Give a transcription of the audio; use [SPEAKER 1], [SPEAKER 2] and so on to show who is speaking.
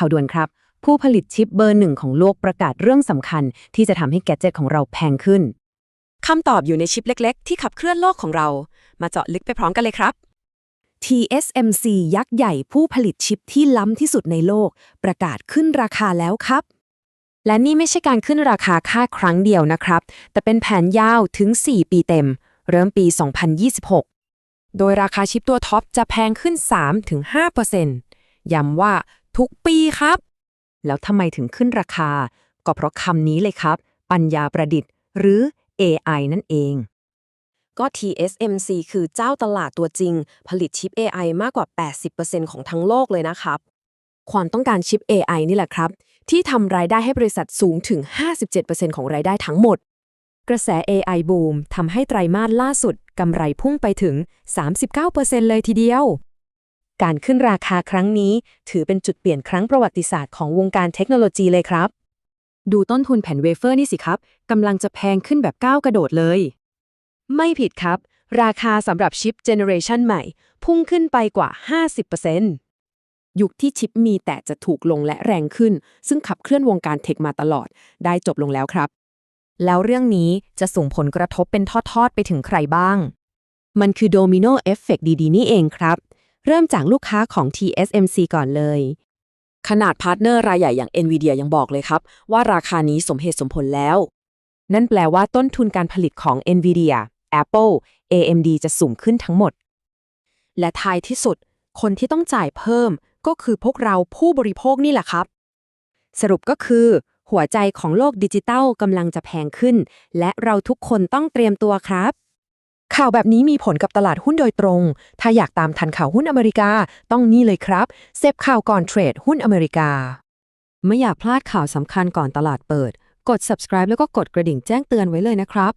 [SPEAKER 1] ข่าวด่วนครับ ผู้ผลิตชิปเบอร์หนึ่งของโลกประกาศเรื่องสำคัญ ที่จะทำให้แกดเจ็ตของเราแพงขึ้น
[SPEAKER 2] คำตอบอยู่ในชิปเล็ก ๆ ที่ขับเคลื่อนโลกของเรา มาเจาะลึกไปพร้อมกันเลยครับ
[SPEAKER 3] TSMC ยักษ์ใหญ่ผู้ผลิตชิปที่ล้ำที่สุดในโลก ประกาศขึ้นราคาแล้วครับ
[SPEAKER 1] และนี่ไม่ใช่การขึ้นราคาค่าครั้งเดียวนะครับ แต่เป็นแผนยาวถึง 4 ปีเต็ม เริ่มปี 2026 โดยราคาชิปตัวท็อปจะแพงขึ้น 3-5%ย้ำว่า ทุกปีครับ แล้วทำไมถึงขึ้นราคา ก็เพราะคำนี้เลยครับ ปัญญาประดิษฐ์ หรือ AI นั่นเอง
[SPEAKER 2] ก็ TSMC คือเจ้าตลาดตัวจริง ผลิตชิป AI มากกว่า 80%ของทั้งโลกเลยนะครับ
[SPEAKER 1] ความต้องการชิป AI นี่แหละครับ ที่ทำรายได้ให้บริษัทสูงถึง 57%ของรายได้ทั้งหมด กระแส AI บูมทำให้ไตรมาสล่าสุดกำไรพุ่งไปถึง 39%เลยทีเดียว การขึ้นราคาครั้งนี้ ถือเป็นจุดเปลี่ยนครั้งประวัติศาสตร์ของวงการเทคโนโลยีเลยครับ ดูต้นทุนแผ่นเวเฟอร์นี่สิครับกำลังจะแพงขึ้นแบบก้าวกระโดดเลย ไม่ผิดครับ ราคาสำหรับชิปเจเนอเรชันใหม่ พุ่งขึ้นไปกว่า 50%ยุคที่ชิปมีแต่จะถูกลงและแรงขึ้น ซึ่งขับเคลื่อนวงการเทคมาตลอด ได้จบลงแล้วครับ แล้วเรื่องนี้จะส่งผลกระทบเป็นทอดๆ ไปถึงใครบ้าง มันคือโดมิโนเอฟเฟกดีๆ นี่เองครับ เริ่มจากลูกค้าของ TSMC ก่อนเลย
[SPEAKER 2] ขนาดพาร์ทเนอร์รายใหญ่อย่าง NVIDIA ยังบอกเลยครับ ว่าราคานี้สมเหตุสมผลแล้ว
[SPEAKER 1] นั่นแปลว่าต้นทุนการผลิตของ NVIDIA Apple AMD จะสูงขึ้นทั้งหมด
[SPEAKER 2] และท้ายที่สุด คนที่ต้องจ่ายเพิ่มก็คือพวกเราผู้บริโภคนี่แหละครับ
[SPEAKER 1] สรุปก็คือ หัวใจของโลกดิจิตัลกำลังจะแพงขึ้น และเราทุกคนต้องเตรียมตัวครับ ข่าวแบบนี้มีผลกับตลาดหุ้นโดยตรง ถ้าอยากตามทันข่าวหุ้นอเมริกา ต้องนี่เลยครับ เซฟข่าวก่อนเทรดหุ้นอเมริกา ไม่อยากพลาดข่าวสำคัญก่อนตลาดเปิด กด subscribe แล้วก็กดกระดิ่งแจ้งเตือนไว้เลยนะครับ